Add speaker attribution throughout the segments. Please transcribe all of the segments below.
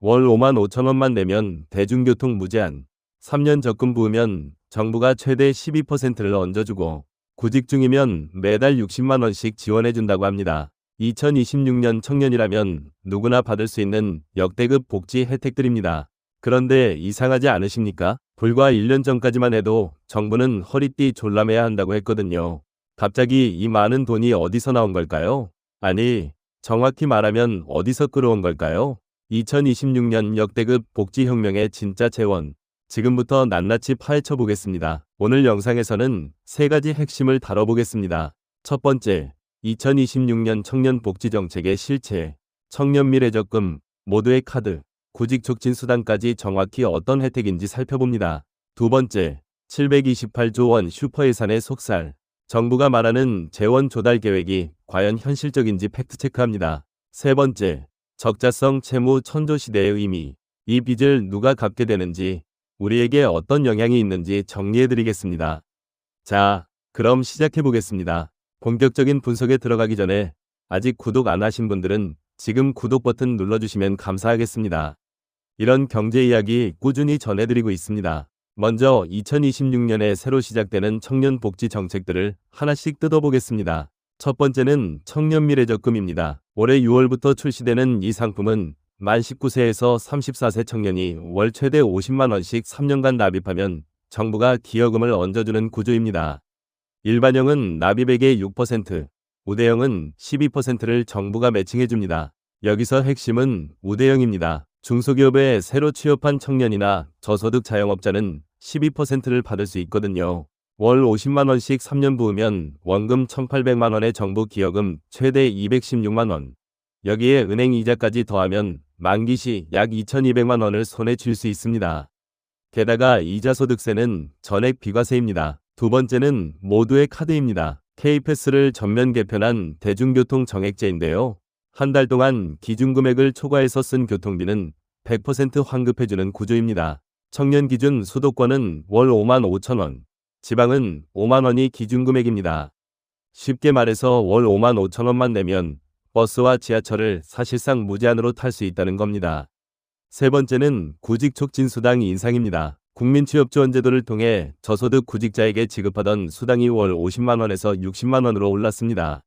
Speaker 1: 월 5만 5천 원만 내면 대중교통 무제한. 3년 적금 부으면 정부가 최대 12%를 얹어주고 구직 중이면 매달 60만 원씩 지원해준다고 합니다. 2026년 청년이라면 누구나 받을 수 있는 역대급 복지 혜택들입니다. 그런데 이상하지 않으십니까? 불과 1년 전까지만 해도 정부는 허리띠 졸라매야 한다고 했거든요. 갑자기 이 많은 돈이 어디서 나온 걸까요? 아니, 정확히 말하면 어디서 끌어온 걸까요? 2026년 역대급 복지혁명의 진짜 재원. 지금부터 낱낱이 파헤쳐 보겠습니다. 오늘 영상에서는 세 가지 핵심을 다뤄보겠습니다. 첫 번째, 2026년 청년 복지 정책의 실체, 청년 미래 적금, 모두의 카드, 구직 촉진 수단까지 정확히 어떤 혜택인지 살펴봅니다. 두 번째, 728조 원 슈퍼 예산의 속살, 정부가 말하는 재원 조달 계획이 과연 현실적인지 팩트체크합니다. 세 번째, 적자성 채무 천조 시대의 의미, 이 빚을 누가 갚게 되는지, 우리에게 어떤 영향이 있는지 정리해드리겠습니다. 자, 그럼 시작해보겠습니다. 본격적인 분석에 들어가기 전에 아직 구독 안 하신 분들은 지금 구독 버튼 눌러주시면 감사하겠습니다. 이런 경제 이야기 꾸준히 전해드리고 있습니다. 먼저 2026년에 새로 시작되는 청년 복지 정책들을 하나씩 뜯어보겠습니다. 첫 번째는 청년 미래적금입니다. 올해 6월부터 출시되는 이 상품은 만 19세에서 34세 청년이 월 최대 50만원씩 3년간 납입하면 정부가 기여금을 얹어주는 구조입니다. 일반형은 납입액의 6%, 우대형은 12%를 정부가 매칭해줍니다. 여기서 핵심은 우대형입니다. 중소기업에 새로 취업한 청년이나 저소득 자영업자는 12%를 받을 수 있거든요. 월 50만원씩 3년 부으면 원금 1,800만원의 정부 기여금 최대 216만원. 여기에 은행 이자까지 더하면 만기 시 약 2,200만원을 손에 쥘 수 있습니다. 게다가 이자 소득세는 전액 비과세입니다. 두 번째는 모두의 카드입니다. K패스를 전면 개편한 대중교통 정액제인데요. 한 달 동안 기준금액을 초과해서 쓴 교통비는 100% 환급해주는 구조입니다. 청년 기준 수도권은 월 5만 5천 원, 지방은 5만 원이 기준금액입니다. 쉽게 말해서 월 5만 5천 원만 내면 버스와 지하철을 사실상 무제한으로 탈 수 있다는 겁니다. 세 번째는 구직 촉진 수당 인상입니다. 국민취업지원제도를 통해 저소득 구직자에게 지급하던 수당이 월 50만원에서 60만원으로 올랐습니다.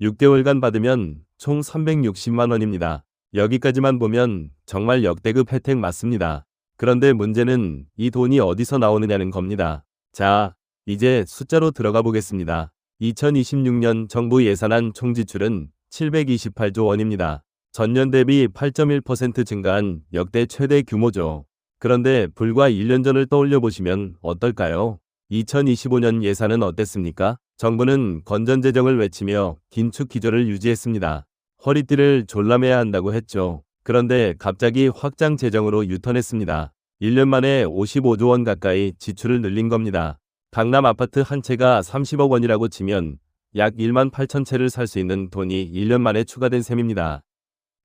Speaker 1: 6개월간 받으면 총 360만원입니다. 여기까지만 보면 정말 역대급 혜택 맞습니다. 그런데 문제는 이 돈이 어디서 나오느냐는 겁니다. 자, 이제 숫자로 들어가 보겠습니다. 2026년 정부 예산안 총 지출은 728조 원입니다. 전년 대비 8.1% 증가한 역대 최대 규모죠. 그런데 불과 1년 전을 떠올려 보시면 어떨까요? 2025년 예산은 어땠습니까? 정부는 건전 재정을 외치며 긴축 기조를 유지했습니다. 허리띠를 졸라매야 한다고 했죠. 그런데 갑자기 확장 재정으로 유턴했습니다. 1년 만에 55조 원 가까이 지출을 늘린 겁니다. 강남 아파트 한 채가 30억 원이라고 치면 약 1만 8천 채를 살 수 있는 돈이 1년 만에 추가된 셈입니다.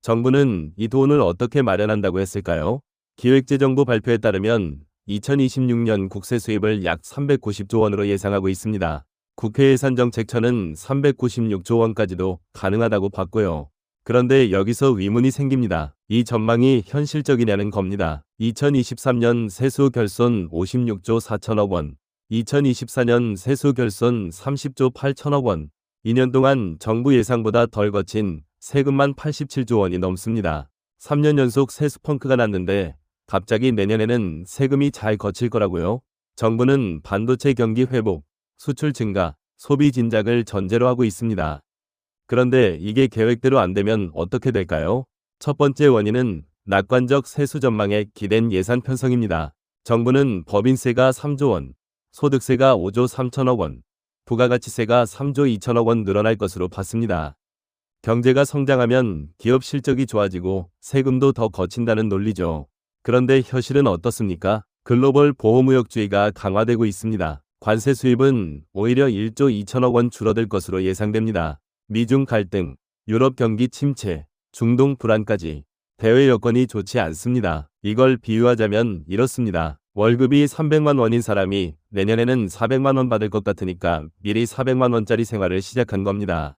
Speaker 1: 정부는 이 돈을 어떻게 마련한다고 했을까요? 기획재정부 발표에 따르면 2026년 국세 수입을 약 390조 원으로 예상하고 있습니다. 국회 예산정책처는 396조 원까지도 가능하다고 봤고요. 그런데 여기서 의문이 생깁니다. 이 전망이 현실적이냐는 겁니다. 2023년 세수 결손 56조 4천억 원, 2024년 세수 결손 30조 8천억 원, 2년 동안 정부 예상보다 덜 거친 세금만 87조 원이 넘습니다. 3년 연속 세수 펑크가 났는데 갑자기 내년에는 세금이 잘 거칠 거라고요. 정부는 반도체 경기 회복, 수출 증가, 소비 진작을 전제로 하고 있습니다. 그런데 이게 계획대로 안 되면 어떻게 될까요? 첫 번째 원인은 낙관적 세수 전망에 기댄 예산 편성입니다. 정부는 법인세가 3조 원, 소득세가 5조 3천억 원, 부가가치세가 3조 2천억 원 늘어날 것으로 봤습니다. 경제가 성장하면 기업 실적이 좋아지고 세금도 더 거친다는 논리죠. 그런데 현실은 어떻습니까? 글로벌 보호무역주의가 강화되고 있습니다. 관세 수입은 오히려 1조 2천억 원 줄어들 것으로 예상됩니다. 미중 갈등, 유럽 경기 침체, 중동 불안까지 대외 여건이 좋지 않습니다. 이걸 비유하자면 이렇습니다. 월급이 300만 원인 사람이 내년에는 400만 원 받을 것 같으니까 미리 400만 원짜리 생활을 시작한 겁니다.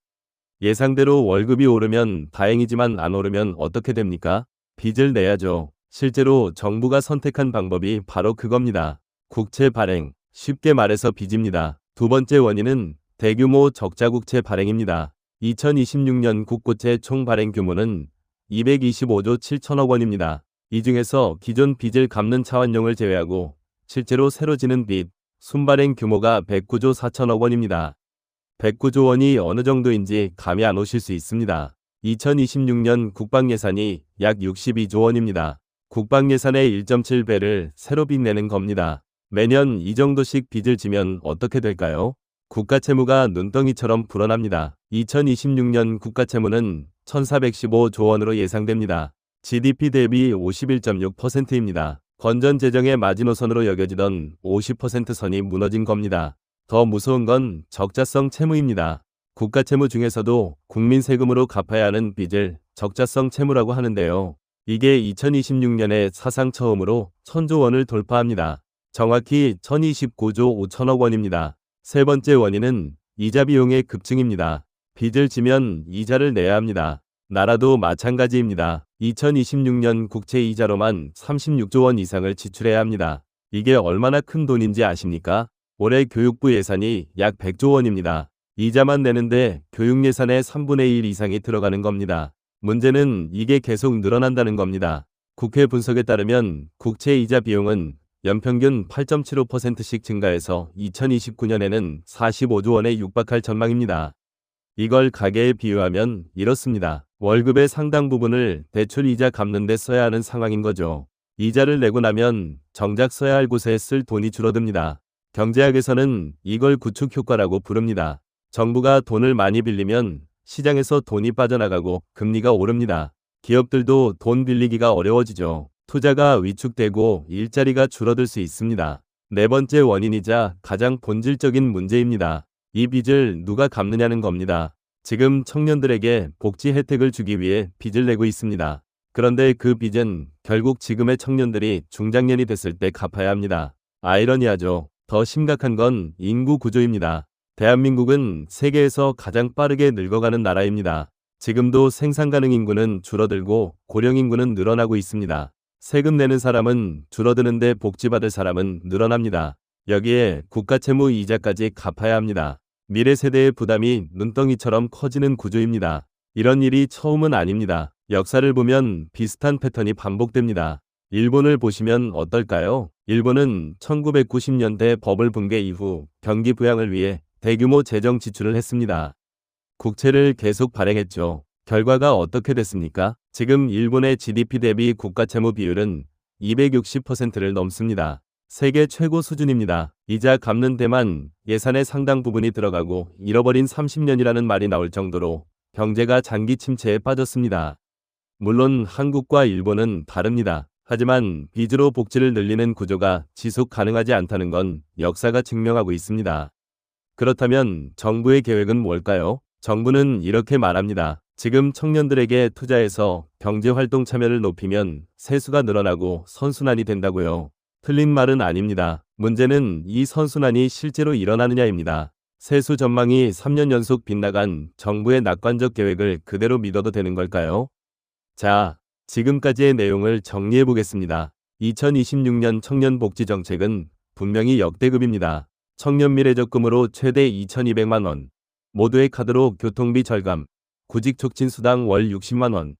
Speaker 1: 예상대로 월급이 오르면 다행이지만 안 오르면 어떻게 됩니까? 빚을 내야죠. 실제로 정부가 선택한 방법이 바로 그겁니다. 국채 발행, 쉽게 말해서 빚입니다. 두 번째 원인은 대규모 적자 국채 발행입니다. 2026년 국고채 총 발행 규모는 225조 7천억 원입니다. 이 중에서 기존 빚을 갚는 차원용을 제외하고 실제로 새로 지는 빚, 순발행 규모가 109조 4천억 원입니다. 109조 원이 어느 정도인지 감이 안 오실 수 있습니다. 2026년 국방 예산이 약 62조 원입니다. 국방 예산의 1.7배를 새로 빚내는 겁니다. 매년 이 정도씩 빚을 지면 어떻게 될까요? 국가 채무가 눈덩이처럼 불어납니다. 2026년 국가 채무는 1415조 원으로 예상됩니다. GDP 대비 51.6%입니다. 건전 재정의 마지노선으로 여겨지던 50% 선이 무너진 겁니다. 더 무서운 건 적자성 채무입니다. 국가 채무 중에서도 국민 세금으로 갚아야 하는 빚을 적자성 채무라고 하는데요. 이게 2026년에 사상 처음으로 1000조 원을 돌파합니다. 정확히 1029조 5천억 원입니다. 세 번째 원인은 이자 비용의 급증입니다. 빚을 지면 이자를 내야 합니다. 나라도 마찬가지입니다. 2026년 국채 이자로만 36조 원 이상을 지출해야 합니다. 이게 얼마나 큰 돈인지 아십니까? 올해 교육부 예산이 약 100조 원입니다. 이자만 내는데 교육 예산의 3분의 1 이상이 들어가는 겁니다. 문제는 이게 계속 늘어난다는 겁니다. 국회 분석에 따르면 국채 이자 비용은 연평균 8.75%씩 증가해서 2029년에는 45조 원에 육박할 전망입니다. 이걸 가계에 비유하면 이렇습니다. 월급의 상당 부분을 대출 이자 갚는 데 써야 하는 상황인 거죠. 이자를 내고 나면 정작 써야 할 곳에 쓸 돈이 줄어듭니다. 경제학에서는 이걸 구축 효과라고 부릅니다. 정부가 돈을 많이 빌리면 시장에서 돈이 빠져나가고 금리가 오릅니다. 기업들도 돈 빌리기가 어려워지죠. 투자가 위축되고 일자리가 줄어들 수 있습니다. 네 번째 원인이자 가장 본질적인 문제입니다. 이 빚을 누가 갚느냐는 겁니다. 지금 청년들에게 복지 혜택을 주기 위해 빚을 내고 있습니다. 그런데 그 빚은 결국 지금의 청년들이 중장년이 됐을 때 갚아야 합니다. 아이러니하죠. 더 심각한 건 인구 구조입니다. 대한민국은 세계에서 가장 빠르게 늙어가는 나라입니다. 지금도 생산 가능 인구는 줄어들고 고령 인구는 늘어나고 있습니다. 세금 내는 사람은 줄어드는데 복지받을 사람은 늘어납니다. 여기에 국가 채무 이자까지 갚아야 합니다. 미래 세대의 부담이 눈덩이처럼 커지는 구조입니다. 이런 일이 처음은 아닙니다. 역사를 보면 비슷한 패턴이 반복됩니다. 일본을 보시면 어떨까요? 일본은 1990년대 버블 붕괴 이후 경기 부양을 위해 대규모 재정 지출을 했습니다. 국채를 계속 발행했죠. 결과가 어떻게 됐습니까? 지금 일본의 GDP 대비 국가 채무 비율은 260%를 넘습니다. 세계 최고 수준입니다. 이자 갚는 데만 예산의 상당 부분이 들어가고 잃어버린 30년이라는 말이 나올 정도로 경제가 장기 침체에 빠졌습니다. 물론 한국과 일본은 다릅니다. 하지만 빚으로 복지를 늘리는 구조가 지속 가능하지 않다는 건 역사가 증명하고 있습니다. 그렇다면 정부의 계획은 뭘까요? 정부는 이렇게 말합니다. 지금 청년들에게 투자해서 경제활동 참여를 높이면 세수가 늘어나고 선순환이 된다고요. 틀린 말은 아닙니다. 문제는 이 선순환이 실제로 일어나느냐입니다. 세수 전망이 3년 연속 빗나간 정부의 낙관적 계획을 그대로 믿어도 되는 걸까요? 자, 지금까지의 내용을 정리해 보겠습니다. 2026년 청년복지정책은 분명히 역대급입니다. 청년 미래적금으로 최대 2,200만 원, 모두의 카드로 교통비 절감, 구직 촉진 수당 월 60만 원.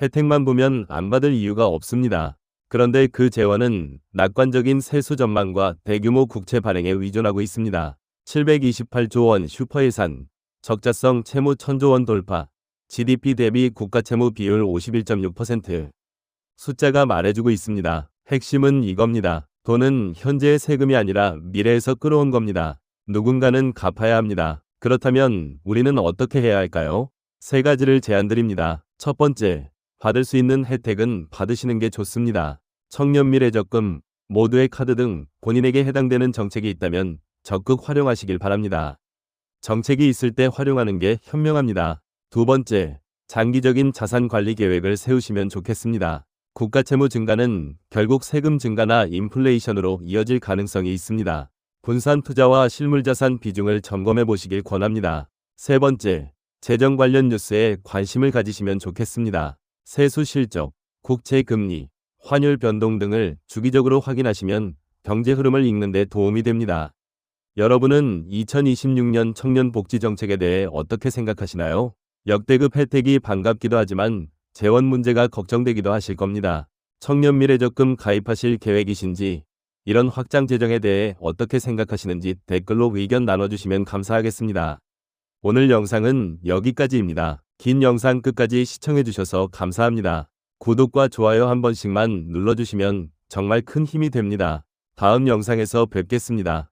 Speaker 1: 혜택만 보면 안 받을 이유가 없습니다. 그런데 그 재원은 낙관적인 세수 전망과 대규모 국채 발행에 의존하고 있습니다. 728조 원 슈퍼예산, 적자성 채무 1000조 원 돌파, GDP 대비 국가 채무 비율 51.6%. 숫자가 말해주고 있습니다. 핵심은 이겁니다. 돈은 현재의 세금이 아니라 미래에서 끌어온 겁니다. 누군가는 갚아야 합니다. 그렇다면 우리는 어떻게 해야 할까요? 세 가지를 제안드립니다. 첫 번째, 받을 수 있는 혜택은 받으시는 게 좋습니다. 청년 미래 적금, 모두의 카드 등 본인에게 해당되는 정책이 있다면 적극 활용하시길 바랍니다. 정책이 있을 때 활용하는 게 현명합니다. 두 번째, 장기적인 자산 관리 계획을 세우시면 좋겠습니다. 국가 채무 증가는 결국 세금 증가나 인플레이션으로 이어질 가능성이 있습니다. 분산 투자와 실물 자산 비중을 점검해 보시길 권합니다. 세 번째, 재정 관련 뉴스에 관심을 가지시면 좋겠습니다. 세수 실적, 국채 금리, 환율 변동 등을 주기적으로 확인하시면 경제 흐름을 읽는 데 도움이 됩니다. 여러분은 2026년 청년 복지 정책에 대해 어떻게 생각하시나요? 역대급 혜택이 반갑기도 하지만 재원 문제가 걱정되기도 하실 겁니다. 청년 미래적금 가입하실 계획이신지 이런 확장 재정에 대해 어떻게 생각하시는지 댓글로 의견 나눠주시면 감사하겠습니다. 오늘 영상은 여기까지입니다. 긴 영상 끝까지 시청해주셔서 감사합니다. 구독과 좋아요 한 번씩만 눌러주시면 정말 큰 힘이 됩니다. 다음 영상에서 뵙겠습니다.